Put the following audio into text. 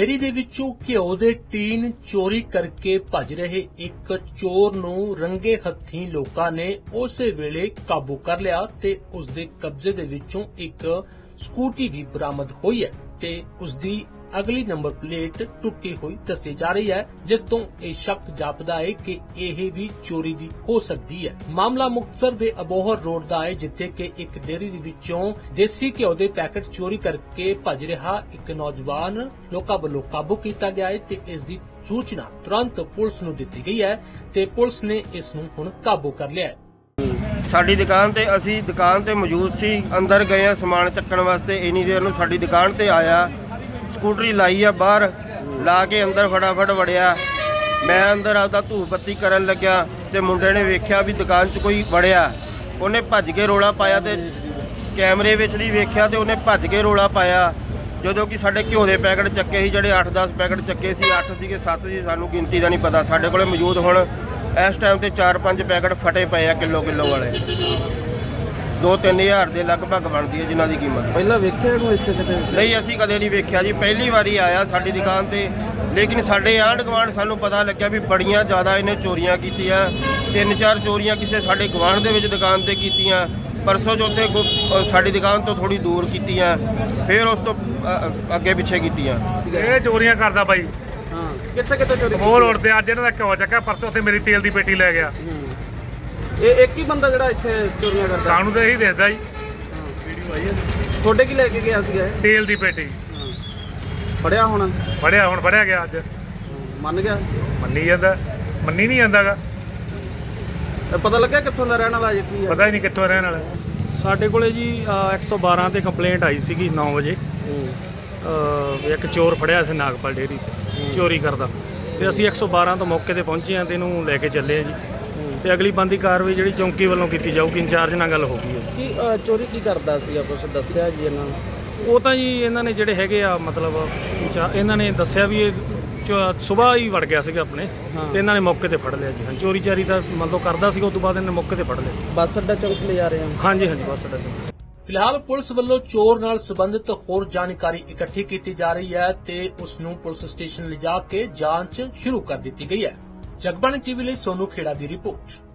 Dairy ਦੇ ਵਿੱਚੋਂ ਘਿਓ ਦੇ ਟੀਨ ਚੋਰੀ ਕਰਕੇ ਭੱਜ ਰਹੇ ਇੱਕ ਚੋਰ ਨੂੰ ਰੰਗੇ ਹੱਥੀਂ ਲੋਕਾਂ ਨੇ ਉਸੇ ਵੇਲੇ ਕਾਬੂ ਕਰ ਲਿਆ ਤੇ ਉਸ ਦੇ ਕਬਜ਼ੇ ਦੇ ਵਿੱਚੋਂ ਇੱਕ ਸਕੂਟੀ ਵੀ ਬਰਾਮਦ ਹੋਈ ਹੈ ਤੇ ਉਸ ਦੀ ਅਗਲੀ ਨੰਬਰ ਪਲੇਟ ਟੁੱਟੀ ਹੋਈ ਦੱਸੀ ਜਾ ਰਹੀ ਹੈ, ਜਿਸ ਤੋਂ ਇਹ ਸ਼ੱਕ ਜਾਪਦਾ ਹੈ ਕਿ ਇਹ ਵੀ ਚੋਰੀ ਦੀ ਹੋ ਸਕਦੀ ਹੈ। ਮਾਮਲਾ ਮੁਕਤਸਰ ਦੇ ਅਬੋਹਰ ਰੋਡ ਦਾ ਹੈ, ਜਿੱਥੇ ਕਿ ਇੱਕ ਡੇਅਰੀ ਦੇ ਵਿੱਚੋਂ ਦੇਸੀ ਘਿਓ ਦੇ ਪੈਕੇਟ ਚੋਰੀ ਕਰਕੇ ਭੱਜ ਰਿਹਾ ਇੱਕ ਨੌਜਵਾਨ ਲੋਕਾਂ ਵੱਲੋਂ ਕਾਬੂ ਕੀਤਾ ਗਿਆ ਹੈ ਤੇ ਇਸ ਦੀ ਸੂਚਨਾ ਤੁਰੰਤ ਪੁਲਿਸ ਨੂੰ ਦਿੱਤੀ ਗਈ ਹੈ ਤੇ ਪੁਲਿਸ ਨੇ ਇਸ ਨੂੰ ਹੁਣ ਕਾਬੂ ਕਰ ਲਿਆ ਹੈ। ਸਾਡੀ ਦੁਕਾਨ ਤੇ ਅਸੀਂ ਦੁਕਾਨ ਤੇ ਮੌਜੂਦ ਸੀ, ਅੰਦਰ ਗਏ ਆ ਸਮਾਨ ਚੱਕਣ ਵਾਸਤੇ। ਇਨੀ ਦੇਰ ਨੂੰ ਸਾਡੀ ਦੁਕਾਨ ਤੇ ਆਇਆ। ਸਕੂਟਰੀ ਲਾਈ ਆ ਬਾਹਰ, ਲਾ ਕੇ ਅੰਦਰ ਫਟਾਫਟ ਵੜਿਆ। ਮੈਂ ਅੰਦਰ ਆਪਦਾ ਧੂਪ ਬੱਤੀ ਕਰਨ ਲੱਗਿਆ ਤੇ ਮੁੰਡੇ ਨੇ ਵੇਖਿਆ ਵੀ ਦੁਕਾਨ 'ਚ ਕੋਈ ਵੜਿਆ। ਉਹਨੇ ਭੱਜ ਕੇ ਰੋਲਾ ਪਾਇਆ ਤੇ ਕੈਮਰੇ ਵਿੱਚ ਵੀ ਵੇਖਿਆ ਤੇ ਉਹਨੇ ਭੱਜ ਕੇ ਰੋਲਾ ਪਾਇਆ। ਜਦੋਂ ਕਿ ਸਾਡੇ ਘਿਓ ਦੇ ਪੈਕਟ ਚੱਕੇ ਸੀ, ਜਿਹੜੇ 8-10 ਪੈਕਟ ਚੱਕੇ ਸੀ 8 ਸੀਗੇ 7 ਸੀ, ਸਾਨੂੰ ਗਿਣਤੀ ਦਾ ਨਹੀਂ ਪਤਾ। ਸਾਡੇ ਕੋਲੇ ਮੌਜੂਦ ਹੁਣ ਇਸ ਟਾਈਮ ਤੇ 4-5 ਪੈਕਟ ਫਟੇ ਪਏ ਆ ਕਿਲੋ ਕਿਲੋ ਵਾਲੇ। 2-3000 ਦੇ ਲਗਭਗ ਬਣਦੀ ਹੈ ਜਿਨ੍ਹਾਂ ਦੀ ਕੀਮਤ। ਪਹਿਲਾਂ ਵੇਖਿਆ ਇਹਨੂੰ ਇੱਥੇ ਕਿਤੇ? ਨਹੀਂ ਅਸੀਂ ਕਦੇ ਨਹੀਂ ਵੇਖਿਆ ਜੀ। ਪਹਿਲੀ ਵਾਰੀ ਆਇਆ ਸਾਡੀ ਦੁਕਾਨ ਤੇ। ਲੇਕਿਨ ਸਾਡੇ ਆਂਢ ਗੁਆਂਢ ਸਾਨੂੰ ਪਤਾ ਲੱਗਿਆ ਵੀ ਬੜੀਆਂ ਜ਼ਿਆਦਾ ਇਹਨੇ ਚੋਰੀਆਂ ਕੀਤੀਆਂ। ਤਿੰਨ ਚਾਰ ਚੋਰੀਆਂ ਕਿਸੇ ਸਾਡੇ ਗੁਆਂਢ ਦੇ ਵਿੱਚ ਦੁਕਾਨ ਤੇ ਕੀਤੀਆਂ। ਪਰਸੋਂ ਚੌਥੇ ਸਾਡੀ ਦੁਕਾਨ ਤੋਂ ਥੋੜੀ ਦੂਰ ਕੀਤੀਆਂ। ਫਿਰ ਉਸ ਤੋਂ ਅੱਗੇ ਪਿੱਛੇ ਕੀਤੀਆਂ। ਇਹ ਚੋਰੀਆਂ ਕਰਦਾ ਬਾਈ। ਹਾਂ। ਕਿੱਥੇ ਕਿੱਥੇ ਚੋਰੀ ਮੋਰ ਰੋਡ ਤੇ ਅੱਜ ਇਹਨਾਂ ਦਾ ਘਿਓ ਚੱਕਿਆ ਪਰਸੋਂ ਉੱਥੇ ਮੇਰੀ ਤੇਲ ਦੀ ਪੇਟੀ ਲੈ ਗਿਆ। ਇਹ ਇੱਕ ਹੀ ਬੰਦਾ ਜਿਹੜਾ ਇੱਥੇ ਚੋਰੀਆਂ ਕਰਦਾ? ਸਾਨੂੰ ਤਾਂ ਇਹੀ ਦਿਸਦਾ ਜੀ। ਤੁਹਾਡੇ ਕੀ ਲੈ ਕੇ ਗਿਆ ਸੀਗਾ ਇਹ? ਤੇਲ ਦੀ ਪੇਟੀ। ਫੜਿਆ ਹੋਣਾ? ਫੜਿਆ ਹੁਣ ਫੜਿਆ ਗਿਆ ਅੱਜ। ਮੰਨ ਗਿਆ? ਮੰਨੀ ਜਾਂਦਾ ਮੰਨੀ ਨਹੀਂ ਜਾਂਦਾਗਾ। ਇਹ ਪਤਾ ਲੱਗਿਆ ਕਿੱਥੋਂ ਦਾ ਰਹਿਣ ਵਾਲਾ ਜੀ ਕੀ ਹੈ? ਪਤਾ ਹੀ ਨਹੀਂ ਕਿੱਥੋਂ ਰਹਿਣ ਵਾਲਾ। ਸਾਡੇ ਕੋਲੇ ਜੀ ਅ, 112 ਤੇ ਕੰਪਲੇਂਟ ਆਈ ਸੀਗੀ 9 ਵਜੇ। ਹੂੰ। ਅ, ਵੀ ਇੱਕ ਚੋਰ ਫੜਿਆ ਸੀ ਨਾਗਪਾਲ ਡੇਰੀ ਤੇ ਚੋਰੀ ਕਰਦਾ। ਤੇ ਅਸੀਂ 112 ਤੋਂ ਮੌਕੇ ਤੇ ਪਹੁੰਚੇ ਆ ਤੇ ਇਹਨੂੰ ਲੈ ਕੇ ਚੱਲੇ ਆ ਜੀ। ਤੇ ਅਗਲੀ ਬੰਦੀ ਕਾਰਵਾਈ ਜਿਹੜੀ ਚੌਂਕੀ ਵੱਲੋਂ ਕੀਤੀ ਜਾਊਗੀ ਇੰਚਾਰਜ ਨਾਲ ਗੱਲ ਹੋ ਗਈ ਹੈ। ਕੀ ਅ, ਚੋਰੀ ਕੀ ਕਰਦਾ ਸੀਗਾ ਕੁਝ ਦੱਸਿਆ ਜੀ ਇਹਨਾਂ ਨੂੰ? ਉਹ ਤਾਂ ਜੀ ਇਹਨਾਂ ਨੇ ਜਿਹੜੇ ਹੈਗੇ ਆ ਮਤਲਬ ਇੰਚਾ- ਇਹਨਾਂ ਨੇ ਦੱਸਿਆ ਵੀ ਇਹ ਸਵੇਰ ਹੀ ਵੜ ਗਿਆ ਸੀਗਾ ਆਪਣੇ ਹਾਂ। ਤੇ ਇਹਨਾਂ ਨੇ ਮੌਕੇ ਤੇ ਫੜ ਲਿਆ ਜੀ। ਹਾਂ ਚੋਰੀ ਚਾਰੀ ਦਾ ਮਤਲਬ ਕਰਦਾ ਸੀਗਾ ਉਸ ਤੋਂ ਬਾਅਦ ਇਹਨੇ ਮੌਕੇ ਤੇ ਫੜ ਲਿਆ। ਬੱਸ ਅੱਡਾ ਚੌਂਕ ਲੈ ਜਾ ਰਹੇ ਹਾਂ। ਹਾਂਜੀ ਹਾਂਜੀ ਬਸ ਸਾਡਾ ਜੀ ਫਿਲਹਾਲ ਪੁਲਿਸ ਵੱਲੋਂ ਚੋਰ ਨਾਲ ਸੰਬੰਧਿਤ ਹੋਰ ਜਾਣਕਾਰੀ ਇਕੱਠੀ ਕੀਤੀ ਜਾ ਰਹੀ ਹੈ ਤੇ ਉਸ ਨੂੰ ਪੁਲਿਸ ਸਟੇਸ਼ਨ ਲਿਜਾ ਕੇ ਜਾਂਚ ਸ਼ੁਰੂ ਕਰ ਦਿੱਤੀ ਗਈ ਹੈ। ਜਗਬਾਣੀ ਟੀਵੀ ਲਈ ਸੋਨੂ ਖੇੜਾ ਦੀ ਰਿਪੋਰਟ।